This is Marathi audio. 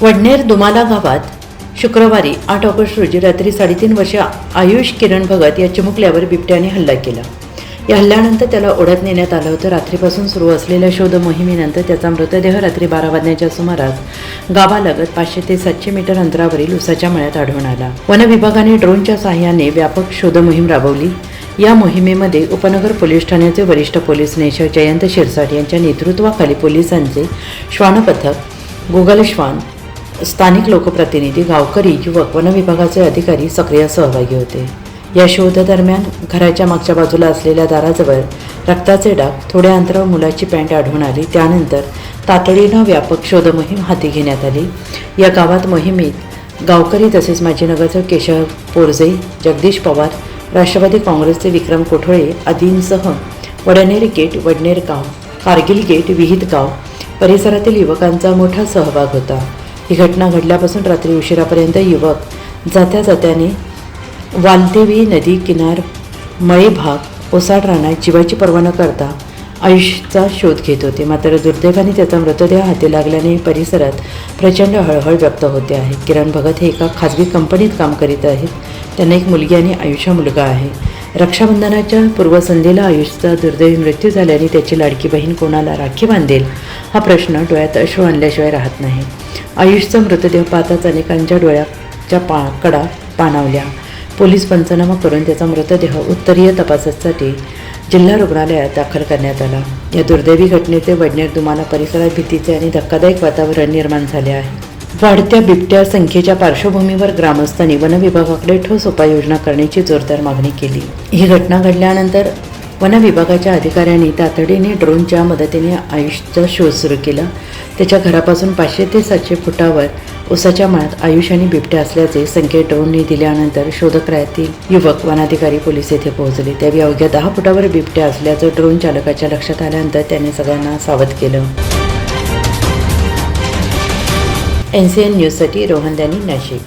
वडनेर दुमाला गावात शुक्रवारी आठ ऑगस्ट रोजी रात्री साडेतीन वर्ष आयुष किरण भगत या चिमुकल्यावर बिबट्याने हल्ला केला. या हल्ल्यानंतर त्याला ओढत नेण्यात आलं होतं. रात्रीपासून सुरू असलेल्या शोध मोहिमेनंतर त्याचा मृतदेह रात्री बारा वाजण्याच्या सुमारास गावालगत पाचशे ते सातशे मीटर अंतरावरील उसाच्या मळ्यात आढळून आला. वन विभागाने ड्रोनच्या सहाय्याने व्यापक शोध मोहीम राबवली. या मोहिमेमध्ये उपनगर पोलीस ठाण्याचे वरिष्ठ पोलीस निरीक्षक जयंत शिरसाट यांच्या नेतृत्वाखाली पोलिसांचे श्वानपथक गुगल श्वान स्थानिक लोकप्रतिनिधी गावकरी युवक वनविभागाचे अधिकारी सक्रिय सहभागी होते. या शोधादरम्यान घराच्या मागच्या बाजूला असलेल्या दाराजवळ रक्ताचे डाग थोड्या अंतरावर मुलाची पॅन्ट आढळून आली. त्यानंतर तातडीनं व्यापक शोधमोहीम हाती घेण्यात आली. या गावात मोहिमेत गावकरी तसेच माजी नगरसेवक केशव पोरजे जगदीश पवार राष्ट्रवादी काँग्रेसचे विक्रम कोठोळे आदींसह वडनेर गेट वडनेर गाव कारगिल गेट विहित गाव परिसरातील युवकांचा मोठा सहभाग होता. ही घटना घडल्यापासून रात्री उशिरापर्यंत युवक जात्या जात्याने वालदेवी नदी किनार मळे भाग ओसाड राहण्यात जीवाची पर्वा न करता आयुषचा शोध घेत होते. मात्र दुर्दैवाने त्याचा मृतदेह हाती लागल्याने परिसरात प्रचंड हळहळ व्यक्त होते आहे. किरण भगत हे एका खाजगी कंपनीत काम करीत आहेत. त्यांना एक मुलगी आणि आयुषा मुलगा आहे. रक्षाबंधनाच्या पूर्वसंध्येला आयुषचा दुर्दैवी मृत्यू झाल्याने त्याची लाडकी बहीण कोणाला राखी बांधेल? हा प्रश्न डोळ्यात अश्रू आणल्याशिवाय राहत नाही. आयुषचा मृतदेह पाहताच अनेकांच्या डोळ्याच्या पा कडा पाणावल्या. पोलीस पंचनामा करून त्याचा मृतदेह उत्तरीय तपासासाठी जिल्हा रुग्णालयात दाखल करण्यात आला. या दुर्दैवी घटनेचे वडनेर दुमाला परिसरात भीतीचे आणि धक्कादायक वातावरण निर्माण झाले आहे. वाढत्या बिबट्या संख्येच्या पार्श्वभूमीवर ग्रामस्थांनी वनविभागाकडे ठोस उपाययोजना करण्याची जोरदार मागणी केली. ही घटना घडल्यानंतर वन विभागाच्या अधिकाऱ्यांनी तातडीने ड्रोनच्या मदतीने आयुषचा शोध सुरू केला. त्याच्या घरापासून पाचशे ते सातशे फुटावर उसाच्या मळ्यात आयुष आणि बिबट्या असल्याचे संकेत ड्रोनने दिल्यानंतर शोधक्रातील युवक वनाधिकारी पोलीस येथे पोहोचले. त्यावेळी अवघ्या दहा फुटावर बिबट्या असल्याचं ड्रोन चालकाच्या लक्षात आल्यानंतर त्याने सगळ्यांना सावध केलं. એનસીએન ન્યૂઝ સિટી રોહનદાની નજીક